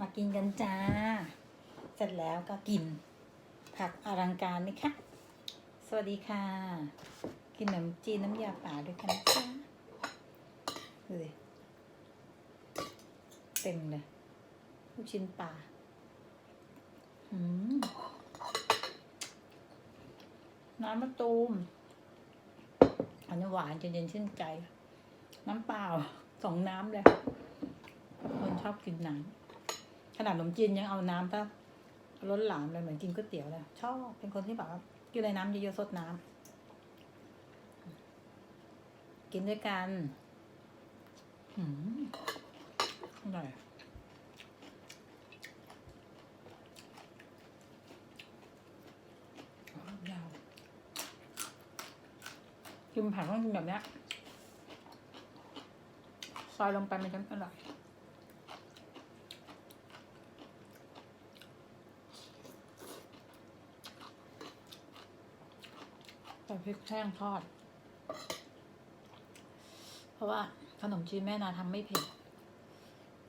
มากินกันจ้า เสร็จแล้วก็กิน ผักอลังการไหมคะสวัสดีค่ะ กินขนมจีนน้ำยาป่าด้วยกันนะจ้าดูดิเต็มเลยลูกชิ้นปลาอืมน้ำมะตูม อันนี้หวานจะเย็นชื่นใจ น้ำเปล่าสองน้ำเลย คนชอบกินน้ำ ขนาดขนมจีนยังเอาน้ำซะล้นหลามเลยเหมือนกินก๋วยเตี๋ยวเลยชอบเป็นคนที่แบบว่ากินอะไรน้ำเยอะๆสดน้ำกินด้วยกันอืมอร่อยยาวกินผักต้องกินแบบเนี้ยซอยลงไปมันจะอร่อย พริกแห้งทอด เพราะว่าขนมจีนแม่นาทำไม่เผ็ด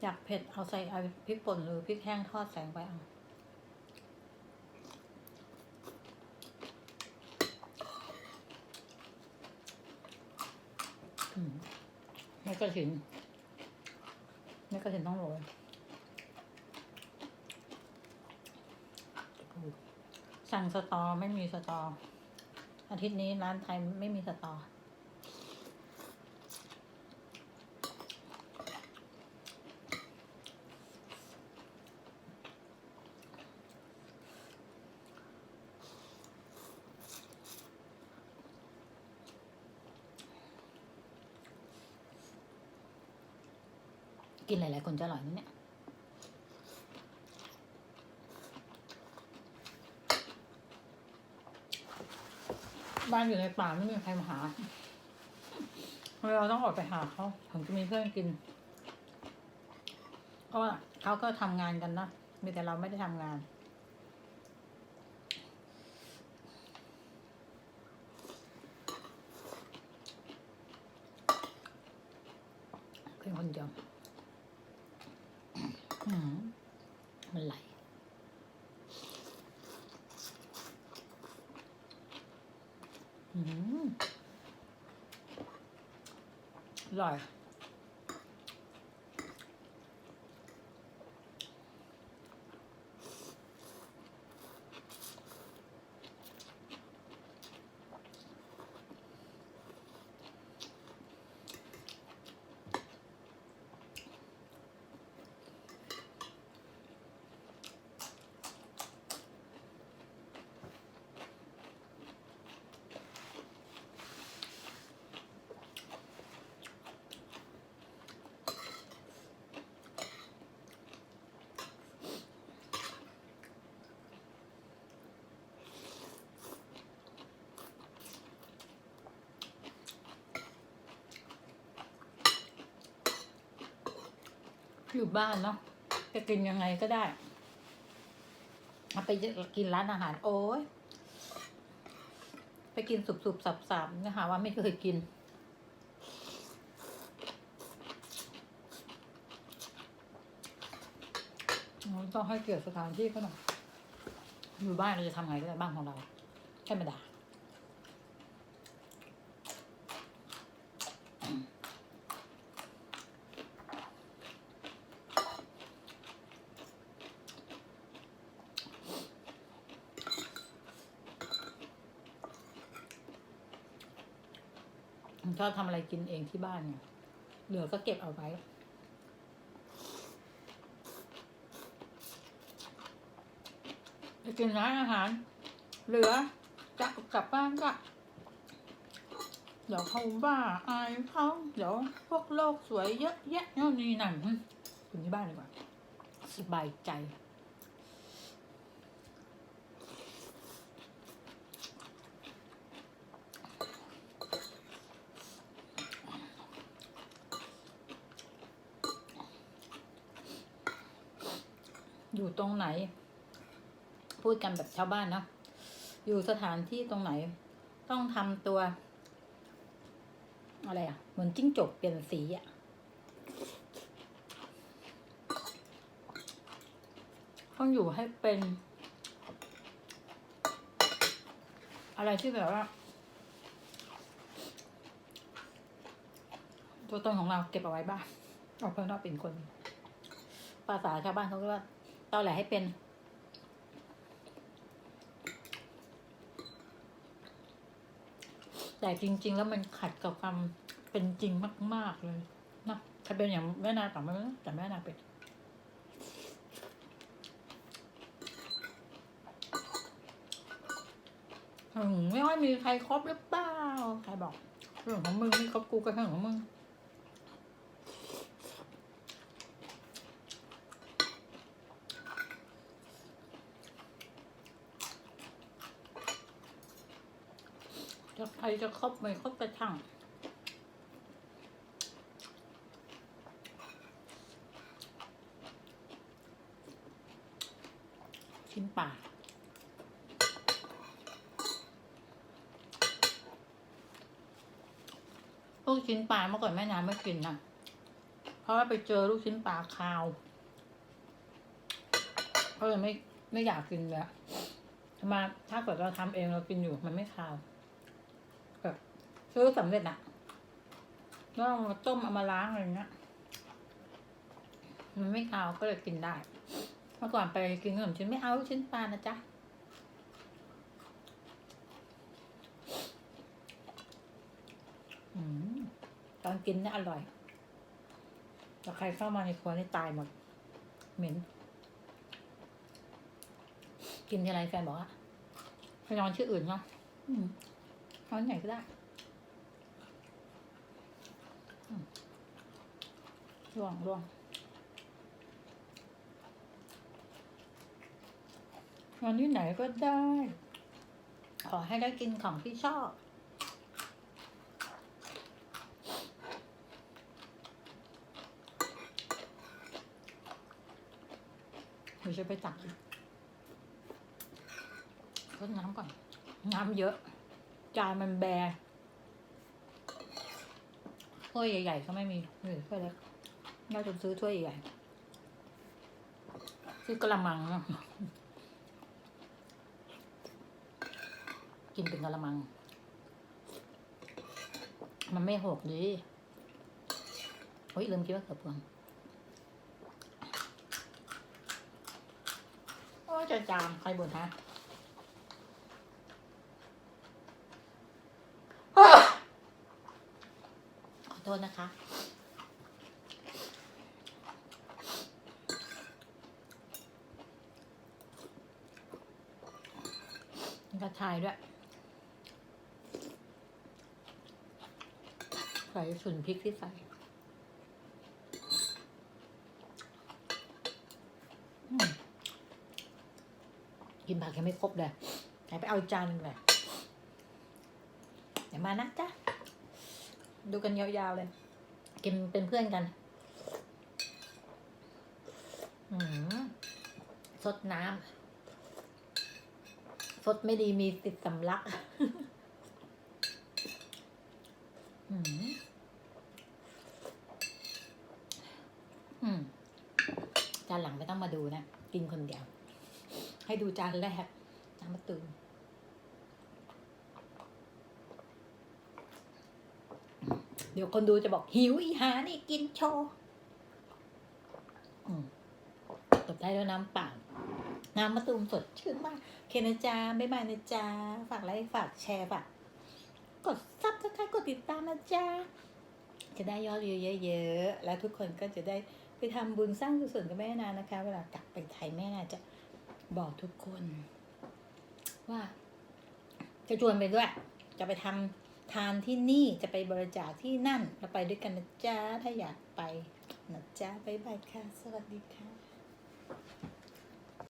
อยากเผ็ดเอาใส่เอาพริกป่นหรือพริกแห้งทอดใส่ลงไปเอาไม่กระถินไม่กระถินต้องโรยสั่งสตอไม่มีสตอ อาทิตย์นี้ร้านไทยไม่มีสตอ กินหลาย ๆ คนจะอร่อยนะเนี่ย บ้านอยู่ในป่าไม่มีใครมาหา เราต้องออกไปหาเขาถึงจะมีเพื่อนกินเพราะว่าเขาก็ทำงานกันนะมีแต่เราไม่ได้ทำงานเป็นคนเดียวอืมมันไหล อืม อ อยู่บ้านเนาะจะกินยังไงก็ได้เอาไปกินร้านอาหาร โอ้ยไปกินสุบๆสับๆนะคะว่าไม่เคยกิน ต้องให้เกียรติสถานที่เขาหน่อยอยู่บ้านเราจะทำไงก็ได้บ้านของเราแค่ไม่ด่ ชอบทำอะไรกินเองที่บ้านเนี่ยเหลือก็เก็บเอาไว้ กินร้านอาหาร เหลือจะกลับบ้านก็เดี๋ยวเขาบ้าอายเขาเดี๋ยวพวกโลกสวยเยอะแยะนู่นนี่นั่นหึคุณที่บ้านดีกว่าสบายใจ อยู่ตรงไหน พูดกันแบบชาวบ้านเนาะอยู่สถานที่ตรงไหน ต้องทำตัว อะไรอะ่ะ เหมือนจิ้งจกเปลี่ยนสีอะ่ะต้องอยู่ให้เป็น อะไรที่แบบว่า ตัวตนของเราเก็บเอาไว้บ้างออกไปข้างนอกเป็นคน ภาษาชาวบ้านเขาเรียกว่า ตอแหลให้เป็น แต่จริง ๆ แล้วมันขัดกับความเป็นจริงมาก ๆ เลยนะถ้าเป็นอย่างแม่นาต่างไม่รู้แต่แม่นาเป็นไม่ค่อยมีใครครบหรือเปล่า ใครบอกเรื่องของมึงไม่ครบกูก็เรื่องของมึง จะใค รจะครบไม่ครบก็ช่างชิ้นปลาลูกชิ้นปลาเมื่อก่อนแม่น้ำไม่กินนะเพราะว่าไปเจอลูกชิ้นปลาคาวก็เลยไม่ไม่อยากกินเลยอะทำไมาถ้าเกิดเราทำเองเรากินอยู่มันไม่คาว ซื้อสำเร็จอะแล้วเอามาต้มเอามาล้างอะไรเงี้ยมันไม่คาก็เลยกินได้ เมื่อก่อนไปกินขนมชิ้นไม่เอาชิ้นปลานะจ๊ะอตอนกินเนี่ยอร่อย แต่ใครเข้ามาในครัวนี่ตายหมด เหม็น กินทีไรแฟนบอกว่าไปนอนที่อื่นเนาะอืมนอนไหนก็ได้อืม ลวงลวงนอนที่ไหนก็ได้ ขอให้ได้กินของที่ชอบเดี๋ยวจะไปตักรดน้ำก่อน น้ำเยอะ จานมันแบถ้วยใหญ่ ๆ ก็ไม่มีนี่ถ้วยเล็ก น่าจะซื้อถ้วยใหญ่ซื้อกระมังเนาะกินเป็นกระมัง มันไม่หกดีโอ้ยลืมคิดว่าเขือพวงโอ้ยจะจามใครบ่นฮะขอโทษนะคะ กระชายด้วย ใส่ส่วนพริกที่ใส่กินผักยังไม่ครบเลยไหนไปเอาอีกจานหนึงเลยเดี๋ยวมานะจ๊ะ ดูกันยาวๆเลย กินเป็นเพื่อนกันอืมสดน้ำ สดไม่ดีมีติดสำลักอืมอืมจานหลังไม่ต้องมาดูนะ กินคนเดียว ให้ดูจานแรกน้ำมะตูมเดี๋ยวคนดูจะบอกหิวอีหานี่กินโชว์อืม ตบได้ด้วยน้ำเปล่าน้ำมะตูมสดชื่นมากเคนะจ๊ะบ๊ายบายนะจ๊ะฝากไลค์ฝากแชร์ฝากกดซับสไครต์กดติดตามนะจ๊ะจะได้ยอดวิวเยอะๆ แล้วทุกคนก็จะได้ไปทำบุญสร้างกุศลกับแม่นานะคะ เวลากลับไปไทยแม่นาจะบอกทุกคน ว่า จะชวนไปด้วย จะไปทำทานที่นี่จะไปบริจาคที่นั่นเราไปด้วยกันนะจ๊ะถ้าอยากไปนะจ๊ะบ๊ายบายค่ะ สวัสดีค่ะ